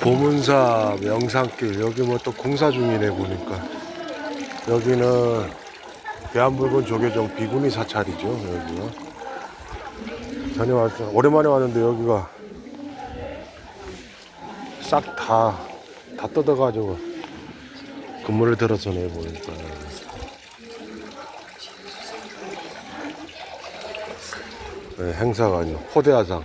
보문사 명산길 여기 뭐 또 공사 중이네 보니까. 여기는 대한물건 조계종 비구니 사찰이죠 여기가. 다녀왔어 오랜만에 왔는데 여기가 싹 다다 뜯어가지고 근무를 들어서네 보니까. 네, 행사가 아니고 호대화상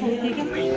되게